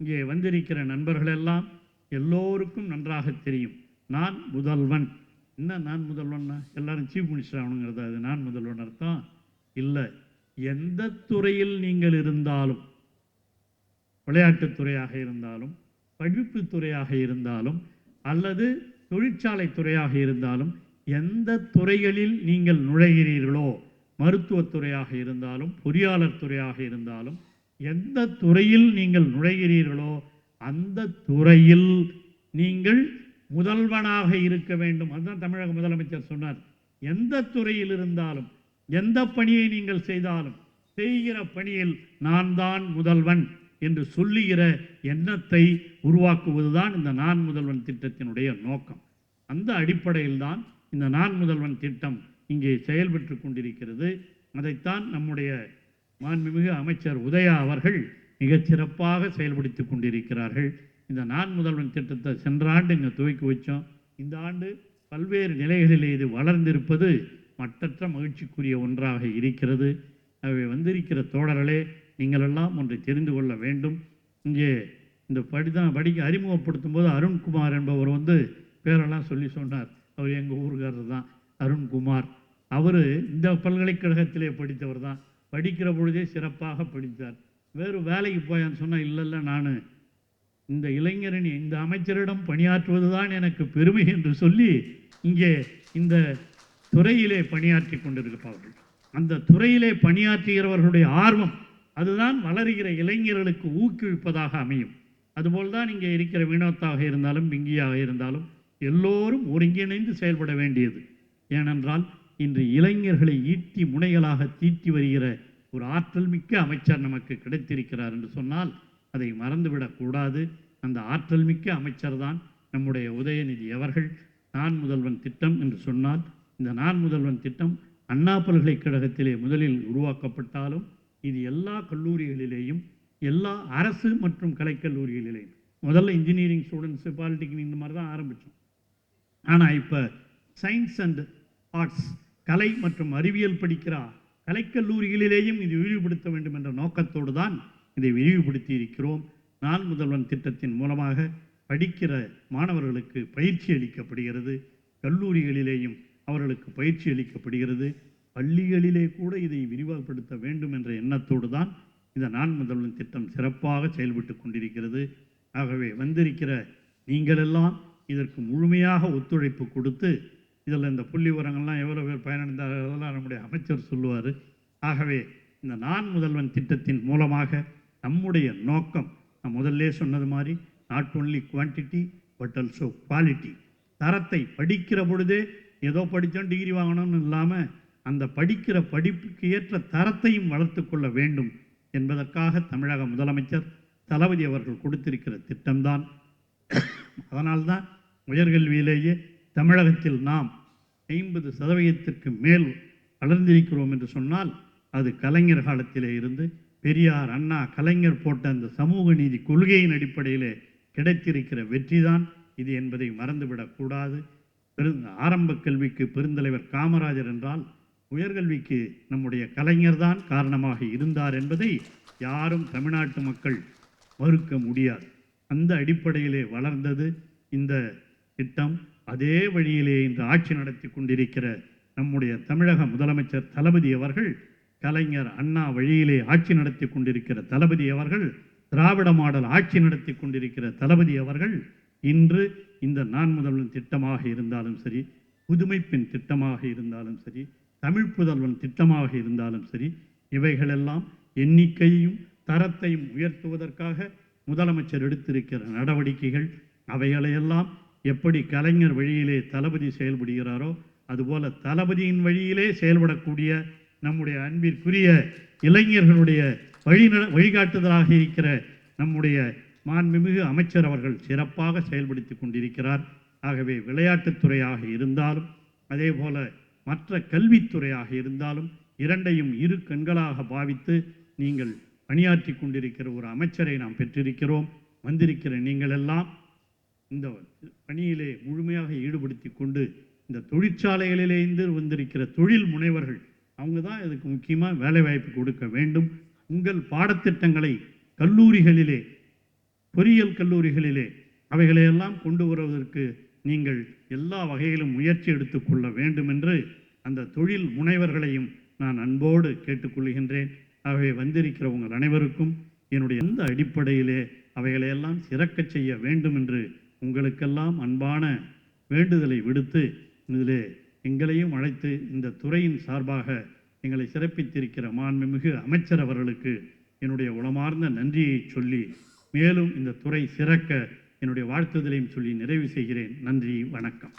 இங்கே வந்திருக்கிற நண்பர்களெல்லாம் எல்லோருக்கும் நன்றாக தெரியும். நான் முதல்வன். என்ன நான் முதல்வன்னா? எல்லாரும் சீஃப் மினிஸ்டர் ஆகணுங்கிறது? அது நான் முதல்வன் அர்த்தம் இல்லை. எந்த துறையில் நீங்கள் இருந்தாலும் விளையாட்டுத் துறையாக இருந்தாலும் படிப்பு துறையாக இருந்தாலும் அல்லது தொழிற்சாலை துறையாக இருந்தாலும் எந்த துறைகளில் நீங்கள் நுழைகிறீர்களோ மருத்துவத்துறையாக இருந்தாலும் பொறியாளர் துறையாக இருந்தாலும் எந்த துறையில் நீங்கள் நுழைகிறீர்களோ அந்த துறையில் நீங்கள் முதல்வனாக இருக்க வேண்டும். அதுதான் தமிழக முதலமைச்சர் சொன்னார். எந்த துறையில் இருந்தாலும் எந்த பணியை நீங்கள் செய்தாலும் செய்கிற பணியில் நான் தான் முதல்வன் என்று சொல்லுகிற எண்ணத்தை உருவாக்குவதுதான் இந்த நான் முதல்வன் திட்டத்தினுடைய நோக்கம். அந்த அடிப்படையில் தான் இந்த நான் முதல்வன் திட்டம் இங்கே செயல்பட்டு கொண்டிருக்கிறது. அதைத்தான் நம்முடைய மாண்புமிகு அமைச்சர் உதயா அவர்கள் மிகச்சிறப்பாக செயல்படுத்தி கொண்டிருக்கிறார்கள். இந்த நான் முதல்வன் திட்டத்தை சென்ற ஆண்டு இங்கே துவக்கி வச்சோம். இந்த ஆண்டு பல்வேறு நிலைகளிலே இது வளர்ந்திருப்பது மட்டற்ற மகிழ்ச்சிக்குரிய ஒன்றாக இருக்கிறது. அவை வந்திருக்கிற தோழர்களே நீங்களெல்லாம் ஒன்றை தெரிந்து கொள்ள வேண்டும். இங்கே இந்த படிதான் படிக்க அறிமுகப்படுத்தும் போது அருண்குமார் என்பவர் வந்து பேரெல்லாம் சொல்லி சொன்னார். அவர் எங்கள் ஊருக்காரர் தான் அருண்குமார். அவர் இந்த பல்கலைக்கழகத்திலே படித்தவர் தான் படிக்கிற பொழுதே சிறப்பாக படித்தார். வேறு வேலைக்கு போயான்னு சொன்னால் இல்லைல்ல நான் இந்த இளைஞரணி இந்த அமைச்சரிடம் பணியாற்றுவது தான் எனக்கு பெருமை என்று சொல்லி இங்கே இந்த துறையிலே பணியாற்றி கொண்டிருப்பார்கள் அந்த துறையிலே பணியாற்றுகிறவர்களுடைய ஆர்வம் அதுதான் வளருகிற இளைஞர்களுக்கு ஊக்குவிப்பதாக அமையும். அதுபோல் தான் இங்கே இருக்கிற வினோத்தாக இருந்தாலும் விங்கியாக இருந்தாலும் எல்லோரும் ஒருங்கிணைந்து செயல்பட வேண்டியது. ஏனென்றால் இன்று இளைஞர்களை ஈட்டி முனைகளாக தீட்டி வருகிற ஒரு ஆற்றல் மிக்க அமைச்சர் நமக்கு கிடைத்திருக்கிறார் என்று சொன்னால் அதை மறந்துவிடக்கூடாது அந்த ஆற்றல் மிக்க அமைச்சர் தான் நம்முடைய உதயநிதி அவர்கள். நான் முதல்வன் திட்டம் என்று சொன்னால் இந்த நான் முதல்வன் திட்டம் அண்ணா பல்கலைக்கழகத்திலே முதலில் உருவாக்கப்பட்டாலும் இது எல்லா கல்லூரிகளிலேயும் எல்லா அரசு மற்றும் கலைக்கல்லூரிகளிலேயும் முதல்ல இன்ஜினியரிங் ஸ்டூடெண்ட்ஸு பாலிடெக்னிக் இந்த மாதிரி தான் ஆரம்பித்தோம் ஆனால் இப்போ சயின்ஸ் அண்ட் ஆர்ட்ஸ் கலை மற்றும் அறிவியல் படிக்கிறார். கலைக்கல்லூரிகளிலேயும் இது விரிவுபடுத்த வேண்டும் என்ற நோக்கத்தோடு தான் இதை விரிவுபடுத்தி இருக்கிறோம் நான் முதல்வன் திட்டத்தின் மூலமாக படிக்கிற மாணவர்களுக்கு பயிற்சி அளிக்கப்படுகிறது. கல்லூரிகளிலேயும் அவர்களுக்கு பயிற்சி அளிக்கப்படுகிறது. பள்ளிகளிலே கூட இதை விரிவுபடுத்த வேண்டும் என்ற எண்ணத்தோடு தான் இந்த நான் முதல்வன் திட்டம் சிறப்பாக செயல்பட்டு கொண்டிருக்கிறது. ஆகவே வந்திருக்கிற நீங்களெல்லாம் இதற்கு முழுமையாக ஒத்துழைப்பு கொடுத்து இதில் இந்த புள்ளி உரங்கள்லாம் எவ்வளோ பேர் பயனடைந்தார்கள் அதெல்லாம் நம்முடைய அமைச்சர் சொல்லுவார். ஆகவே இந்த நான் முதல்வன் திட்டத்தின் மூலமாக நம்முடைய நோக்கம் நான் முதல்லே சொன்னது மாதிரி not only quantity but also quality தரத்தை படிக்கிற பொழுதே ஏதோ படித்தோம் டிகிரி வாங்கணும்னு இல்லாமல் அந்த படிக்கிற படிப்புக்கு ஏற்ற தரத்தையும் வளர்த்து கொள்ள வேண்டும் என்பதற்காக தமிழக முதலமைச்சர் தளபதி அவர்கள் கொடுத்திருக்கிற திட்டம்தான். அதனால்தான் உயர்கல்வியிலேயே தமிழகத்தில் நாம் ஐம்பது சதவீதத்திற்கு மேல் வளர்ந்திருக்கிறோம் என்று சொன்னால் அது கலைஞர் காலத்திலே இருந்து பெரியார் அண்ணா கலைஞர் போட்ட அந்த சமூக நீதி கொள்கையின் அடிப்படையிலே கிடைத்திருக்கிற வெற்றிதான். இது என்பதை மறந்துவிடக்கூடாது பெரு ஆரம்ப கல்விக்கு பெருந்தலைவர் காமராஜர் என்றால் உயர்கல்விக்கு நம்முடைய கலைஞர் தான் காரணமாக இருந்தார் என்பதை யாரும் தமிழ்நாட்டு மக்கள் மறுக்க முடியாது. அந்த அடிப்படையிலே வளர்ந்தது இந்த திட்டம். அதே வழியிலே இன்று ஆட்சி நடத்தி கொண்டிருக்கிற நம்முடைய தமிழக முதலமைச்சர் தளபதி அவர்கள் கலைஞர் அண்ணா வழியிலே ஆட்சி நடத்தி கொண்டிருக்கிற தளபதி அவர்கள் திராவிட மாடல் ஆட்சி நடத்தி கொண்டிருக்கிற தளபதி அவர்கள் இன்று இந்த நான் முதல்வன் திட்டமாக இருந்தாலும் சரி புதுமைப்பெண் திட்டமாக இருந்தாலும் சரி தமிழ் புதல்வன் திட்டமாக இருந்தாலும் சரி இவைகளெல்லாம் எண்ணிக்கையும் தரத்தையும் உயர்த்துவதற்காக முதலமைச்சர் எடுத்திருக்கிற நடவடிக்கைகள் அவைகளையெல்லாம் எப்படி கலைஞர் வழியிலே தளபதி செயல்படுகிறாரோ அதுபோல தளபதியின் வழியிலே செயல்படக்கூடிய நம்முடைய அன்பிற்குரிய இளைஞர்களுடைய வழி வழிகாட்டுதலாக இருக்கிற நம்முடைய மாண்புமிகு அமைச்சர் அவர்கள் சிறப்பாக செயல்படுத்தி கொண்டிருக்கிறார். ஆகவே விளையாட்டுத்துறையாக இருந்தாலும் அதே போல மற்ற கல்வித்துறையாக இருந்தாலும் இரண்டையும் இரு கண்களாக பாவித்து நீங்கள் பணியாற்றி கொண்டிருக்கிற ஒரு அமைச்சரை நாம் பெற்றிருக்கிறோம். வந்திருக்கிற நீங்கள் எல்லாம் இந்த பணியிலே முழுமையாக ஈடுபடுத்தி கொண்டு இந்த தொழிற்சாலைகளிலேருந்து வந்திருக்கிற தொழில் முனைவர்கள் அவங்க தான் இதுக்கு முக்கியமாக வேலைவாய்ப்பு கொடுக்க வேண்டும். உங்கள் பாடத்திட்டங்களை கல்லூரிகளிலே பொறியியல் கல்லூரிகளிலே அவைகளையெல்லாம் கொண்டு வருவதற்கு நீங்கள் எல்லா வகையிலும் முயற்சி எடுத்துக்கொள்ள வேண்டும் என்று அந்த தொழில் முனைவர்களையும் நான் அன்போடு கேட்டுக்கொள்கின்றேன். ஆகவே வந்திருக்கிற உங்கள் அனைவருக்கும் என்னுடைய எந்த அடிப்படையிலே அவைகளையெல்லாம் சிறக்கச் செய்ய வேண்டும் என்று உங்களுக்கெல்லாம் அன்பான வேண்டுதலை விடுத்து இதிலே எங்களையும் அழைத்து இந்த துறையின் சார்பாக எங்களை சிறப்பித்திருக்கிற மாண்புமிகு அமைச்சர் அவர்களுக்கு என்னுடைய உளமார்ந்த நன்றியை சொல்லி மேலும் இந்த துறை சிறக்க என்னுடைய வாழ்த்துதலையும் சொல்லி நிறைவு செய்கிறேன். நன்றி வணக்கம்.